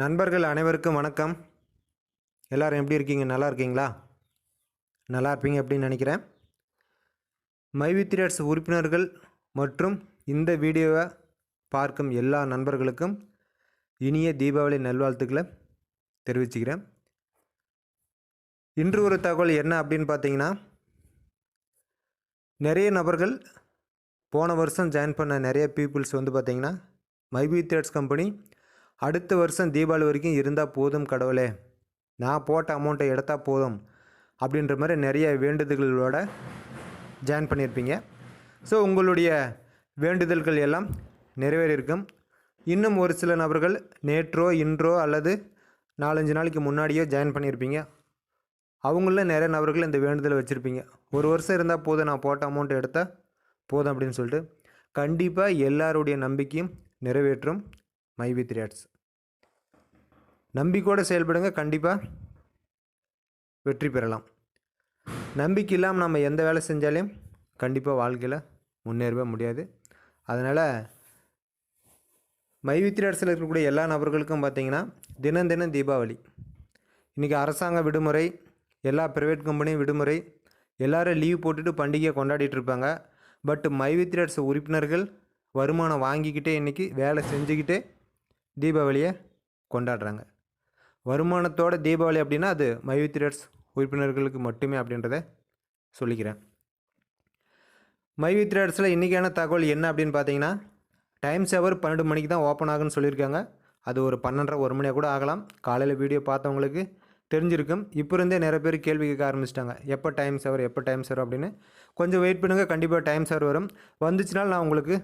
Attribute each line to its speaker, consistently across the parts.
Speaker 1: நண்பர்கள் அனைவருக்கும் வணக்கம் எல்லோரும் எப்படி இருக்கீங்க நல்லா இருக்கீங்களா நல்லா இருப்பீங்க அப்படின்னு நினைக்கிறேன் மைவித்திரியர்ஸ் உறுப்பினர்கள் மற்றும் இந்த வீடியோவை பார்க்கும் எல்லா நண்பர்களுக்கும் இனிய தீபாவளி நல்வாழ்த்துக்களை தெரிவிச்சுக்கிறேன் இன்று ஒரு தகவல் என்ன அப்படின்னு பார்த்தீங்கன்னா நிறைய நபர்கள் போன வருஷம் ஜாயின் பண்ண நிறைய பீப்புள்ஸ் வந்து பார்த்திங்கன்னா மைபி த்ரேட்ஸ் கம்பெனி அடுத்த வருஷம் தீபாவளி வரைக்கும் இருந்தால் போதும் கடவுளே நான் போட்ட அமௌண்ட்டை எடுத்தால் போதும் அப்படின்ற மாதிரி நிறைய வேண்டுதல்களோட ஜாயின் பண்ணியிருப்பீங்க ஸோ உங்களுடைய வேண்டுதல்கள் எல்லாம் நிறைவேறியிருக்கும் இன்னும் ஒரு சில நபர்கள் நேற்றோ இன்றோ அல்லது நாலஞ்சு நாளைக்கு முன்னாடியோ ஜாயின் பண்ணியிருப்பீங்க அவங்கள நிறைய நபர்கள் இந்த வேண்டுதலை வச்சுருப்பீங்க ஒரு வருஷம் இருந்தால் போதும் நான் போட்ட அமௌண்ட் எடுத்தால் போதும் அப்படின்னு சொல்லிட்டு கண்டிப்பாக எல்லாருடைய நம்பிக்கையும் நிறைவேற்றும் மை வித் நம்பிக்கையோடு செயல்படுங்க கண்டிப்பாக வெற்றி பெறலாம் நம்பிக்கை இல்லாமல் நம்ம எந்த வேலை செஞ்சாலையும் கண்டிப்பாக வாழ்க்கையில் முன்னேறவே முடியாது அதனால் மைவித்திரி அரசில் இருக்கக்கூடிய எல்லா நபர்களுக்கும் பார்த்திங்கன்னா தினம் தினம் தீபாவளி இன்றைக்கி அரசாங்க விடுமுறை எல்லா ப்ரைவேட் கம்பெனியும் விடுமுறை எல்லோரும் லீவ் போட்டுட்டு பண்டிகையை கொண்டாடிட்டுருப்பாங்க இருப்பாங்க பட் மைவித்திரி அரசு உறுப்பினர்கள் வருமானம் வாங்கிக்கிட்டே இன்றைக்கி வேலை செஞ்சுக்கிட்டே தீபாவளியை கொண்டாடுறாங்க வருமானத்தோட தீபாவளி அப்படின்னா அது மைவித்திரர்ஸ் உறுப்பினர்களுக்கு மட்டுமே அப்படின்றத சொல்லிக்கிறேன் மைவித்திரர்ஸில் இன்றைக்கான தகவல் என்ன அப்படின்னு பார்த்தீங்கன்னா டைம் சேவர் பன்னெண்டு மணிக்கு தான் ஓப்பன் ஆகுன்னு சொல்லியிருக்காங்க அது ஒரு பன்னெண்டரை ஒரு மணியாக கூட ஆகலாம் காலையில் வீடியோ பார்த்தவங்களுக்கு தெரிஞ்சிருக்கும் இப்போ இருந்தே நிறைய பேர் கேள்வி கேட்க ஆரம்பிச்சிட்டாங்க எப்போ டைம் சேவர் எப்போ டைம் சார் அப்படின்னு கொஞ்சம் வெயிட் பண்ணுங்கள் கண்டிப்பாக டைம் சவர் வரும் வந்துச்சுனால் நான் உங்களுக்கு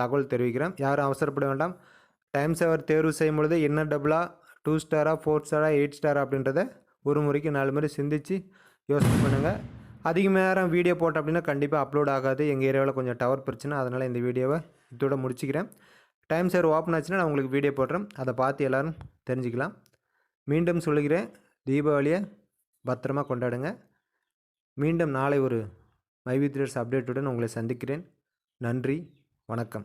Speaker 1: தகவல் தெரிவிக்கிறேன் யாரும் அவசரப்பட வேண்டாம் டைம் சேவர் தேர்வு செய்யும் பொழுது என்ன டபுளாக டூ ஸ்டாராக ஃபோர் ஸ்டாராக எயிட் ஸ்டார் அப்படின்றத ஒரு முறைக்கு நாலு முறை சிந்தித்து யோசனை பண்ணுங்கள் அதிக நேரம் வீடியோ போட்டோம் அப்படின்னா கண்டிப்பாக அப்லோட் ஆகாது எங்கள் ஏரியாவில் கொஞ்சம் டவர் பிரச்சனை அதனால் இந்த வீடியோவை இதோட முடிச்சுக்கிறேன் டைம் சேர் ஓப்பன் ஆச்சுன்னா நான் உங்களுக்கு வீடியோ போடுறேன் அதை பார்த்து எல்லோரும் தெரிஞ்சுக்கலாம் மீண்டும் சொல்லுகிறேன் தீபாவளியை பத்திரமாக கொண்டாடுங்க மீண்டும் நாளை ஒரு மைவித்ரஸ் அப்டேட்டுடன் உங்களை சந்திக்கிறேன் நன்றி வணக்கம்